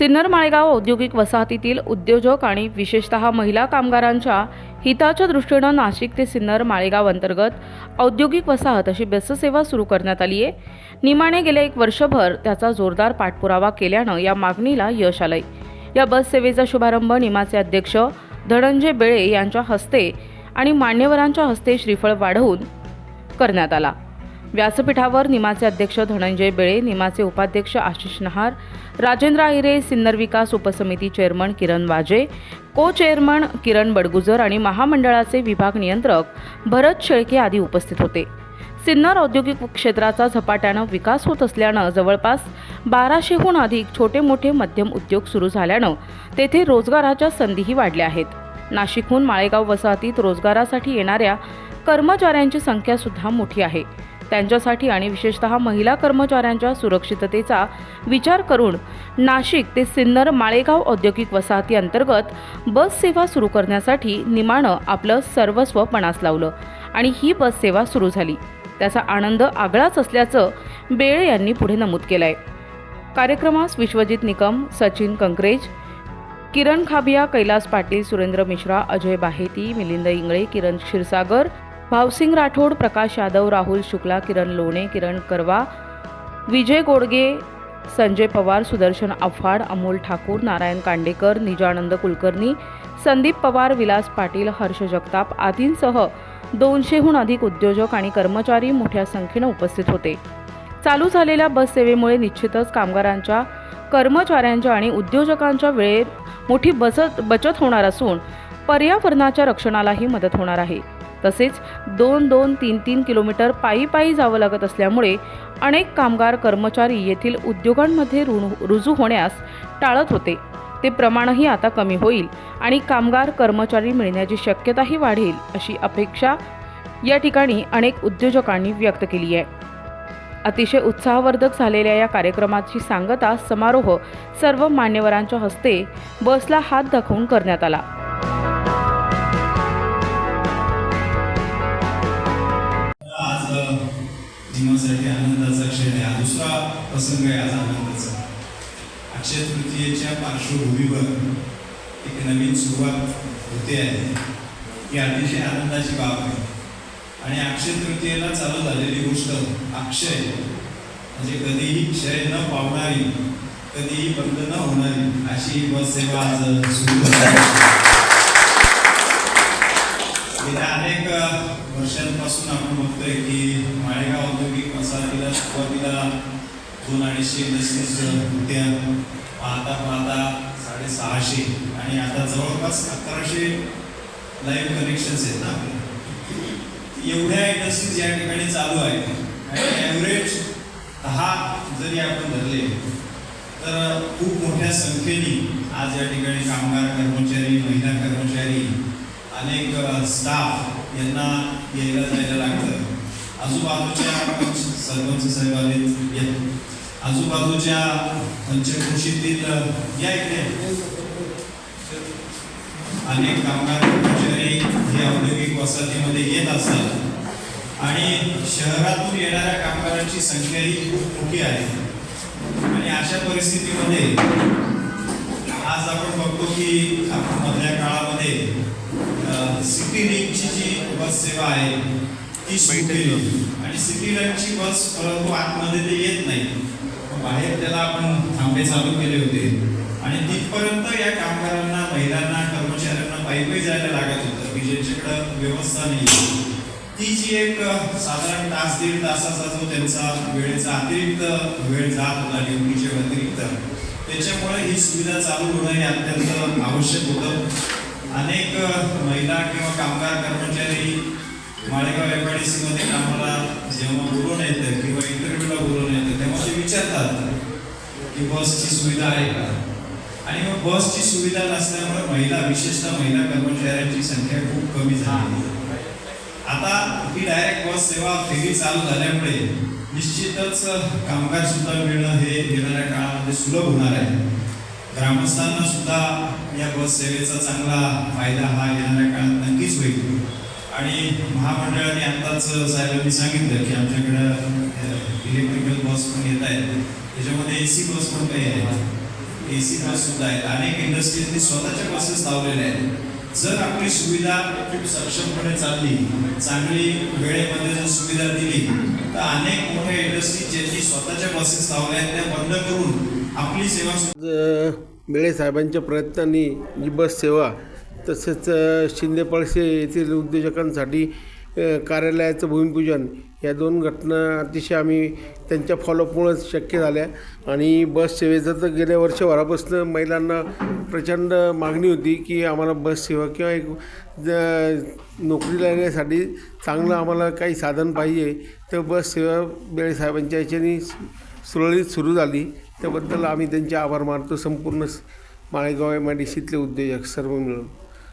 सिन्नर माळेगाव औद्योगिक वसाहतीतील उद्योजक आणि विशेषतः महिला कामगारांच्या हिताच्या दृष्टीनं नाशिक ते सिन्नर माळेगाव अंतर्गत औद्योगिक वसाहत अशी बससेवा सुरू करण्यात आली आहे निमाने गेले एक वर्षभर त्याचा जोरदार पाठपुरावा केल्यानं या मागणीला यश आलंय. या बससेवेचा शुभारंभ निमाचे अध्यक्ष धनंजय बेळे यांच्या हस्ते आणि मान्यवरांच्या हस्ते श्रीफळ वाढवून करण्यात आला. व्यासपीठावर निमाचे अध्यक्ष धनंजय बेळे निमाचे उपाध्यक्ष आशिष नहार राजेंद्र आहिरे सिन्नर विकास उपसमिती चेअरमन किरण वाजे को चेअरमन किरण बडगुजर आणि महामंडळाचे विभाग नियंत्रक भरत शेळके आदी उपस्थित होते. सिन्नर औद्योगिक क्षेत्राचा झपाट्यानं विकास होत असल्यानं जवळपास बाराशेहून अधिक छोटे मोठे मध्यम उद्योग सुरू झाल्यानं तेथे रोजगाराच्या संधीही वाढल्या आहेत. नाशिकहून माळेगाव वसाहतीत रोजगारासाठी येणाऱ्या कर्मचाऱ्यांची संख्यासुद्धा मोठी आहे. त्यांच्यासाठी आणि विशेषतः महिला कर्मचाऱ्यांच्या सुरक्षिततेचा विचार करून नाशिक ते सिन्नर माळेगाव औद्योगिक वसाहती अंतर्गत बस सेवा सुरू करण्यासाठी निमाणं आपलं सर्वस्व पणास लावलं आणि ही बस सेवा सुरू झाली. त्याचा आनंद आगळाच असल्याचं बेळे यांनी पुढे नमूद केलं आहे कार्यक्रमास विश्वजित निकम सचिन कंकरेज किरण खाबिया कैलास पाटील सुरेंद्र मिश्रा अजय बाहेती मिलिंद इंगळे किरण क्षीरसागर भावसिंग राठोड प्रकाश यादव राहुल शुक्ला किरण लोणे किरण करवा विजय गोडगे संजय पवार सुदर्शन आव्हाड अमोल ठाकूर नारायण कांडेकर निजानंद कुलकर्णी संदीप पवार विलास पाटील हर्ष जगताप आदींसह दोनशेहून अधिक उद्योजक आणि कर्मचारी मोठ्या संख्येनं उपस्थित होते. चालू झालेल्या बससेवेमुळे निश्चितच कामगारांच्या कर्मचाऱ्यांच्या आणि उद्योजकांच्या वेळेत मोठी बचत बचत होणार असून पर्यावरणाच्या रक्षणालाही मदत होणार आहे. तसेच दोन दोन तीन तीन किलोमीटर पायी पायी जावं लागत असल्यामुळे अनेक कामगार कर्मचारी येथील उद्योगांमध्ये रुजू होण्यास टाळत होते. ते प्रमाणही आता कमी होईल आणि कामगार कर्मचारी मिळण्याची शक्यताही वाढेल अशी अपेक्षा या ठिकाणी अनेक उद्योजकांनी व्यक्त केली आहे. अतिशय उत्साहवर्धक झालेल्या या कार्यक्रमाची सांगता समारोह सर्व मान्यवरांच्या हस्ते बसला हात दाखवून करण्यात आला. जीवनासाठी आनंदाचा क्षण आहे. हा दुसरा प्रसंग आहे आज आनंदाचा. अक्षय तृतीयेच्या पार्श्वभूमीवर एक नवीन सुरुवात होते आहे. ही अतिशय आनंदाची बाब आहे. आणि अक्षय तृतीयेला चालू झालेली गोष्ट अक्षय म्हणजे कधीही क्षय न पावणारी कधीही बंद न होणारी अशी बस सेवा आज सुरू गेल्या अनेक वर्षांपासून आपण बघतोय की वसाहतीला सुरुवातीला दोन अडीचशे इंडस्ट्रीज होत्या. पाहता पाहता साडेसहाशे आणि आता जवळपास अकराशे लाईव्ह कनेक्शन्स आहेत ना. एवढ्या इंडस्ट्रीज या ठिकाणी चालू आहेत. आणि ॲव्हरेज दहा जरी आपण धरले तर खूप मोठ्या संख्येने आज या ठिकाणी कामगार कर्मचारी महिला कर्मचारी अनेक स्टाफ यांना यायला जायला लागतं आजूबाजूच्या सरपंच साहेब आलेत. आजूबाजूच्या पंचक्रोशीतील या इथे. अनेक कामगार कर्मचारी हे औद्योगिक वसाहतीमध्ये येत असतात. आणि शहरातून येणाऱ्या कामगारांची संख्या ही खूप मोठी आहे. आणि अशा परिस्थितीमध्ये आज आपण बघतो की मधल्या काळामध्ये सिटी लिंकची जी बस सेवा आहे ती सुरू केली आणि सिटी बस परंतु आतमध्ये ते येत नाही. बाहेर त्याला आपण थांबे चालू केले होते. आणि तिथपर्यंत या कामगारांना महिलांना कर्मचाऱ्यांना पायी जायला लागत होतं. की ज्यांच्याकडं व्यवस्था नाही. ती जी एक साधारण तास दीड तासाचा जो त्यांचा वेळेचा अतिरिक्त वेळ जात होता ड्युटीच्या व्यतिरिक्त त्याच्यामुळे ही सुविधा चालू होणं हे अत्यंत आवश्यक होतं. अनेक महिला किंवा कामगार कर्मचारी माळेगाव एफ आय डी सीमध्ये कामाला जेव्हा बोलून येतं किंवा इंटरव्ह्यूला बोलून येतं तेव्हा ते विचारतात की बसची सुविधा आहे का? आणि मग बसची सुविधा नसल्यामुळे महिला विशेषतः महिला कर्मचाऱ्यांची संख्या खूप कमी झाली आता ही डायरेक्ट बस सेवा फेरी चालू झाल्यामुळे निश्चितच कामगार सुद्धा मिळणं हे येणाऱ्या काळामध्ये सुलभ होणार आहे. ग्रामस्थांना सुद्धा या बस सेवेचा चांगला फायदा हा येणाऱ्या काळात नक्कीच होईल. आणि महामंडळाने आत्ताच साहेबांनी सांगितलं की आमच्याकडं इलेक्ट्रिकल बस पण येत आहेत. त्याच्यामध्ये ए सी बस पण काही आहेत. ए सी बस सुद्धा आहेत. अनेक इंडस्ट्रीजनी स्वतःच्या बसेस लावलेल्या आहेत. जर आपली सुविधा खूप सक्षमपणे चालली चांगली वेळेमध्ये जर सुविधा दिली तर अनेक मोठ्या इंडस्ट्री ज्यांनी स्वतःच्या बसेस लावल्या आहेत त्या बंद करून आपली सेवा बेळे साहेबांच्या प्रयत्नांनी जी बस सेवा तसेच शिंदेपळसे शिंदे पळसे येथील उद्योजकांसाठी कार्यालयाचं भूमिपूजन या दोन घटना अतिशय आम्ही त्यांच्या फॉलोअपमुळेच शक्य झाल्या. आणि बस सेवेचं तर गेल्या वर्षभरापासून महिलांना प्रचंड मागणी होती की आम्हाला बस सेवा किंवा एक ज- नोकरीला येण्यासाठी चांगलं आम्हाला काही साधन पाहिजे. तर बस सेवा बेळे साहेबांच्या याच्यानी सुरळीत सुरू झाली. त्याबद्दल आम्ही त्यांचे आभार मानतो. संपूर्ण माळेगाव एम आय डी सीतले उद्योजक सर्व मिळून.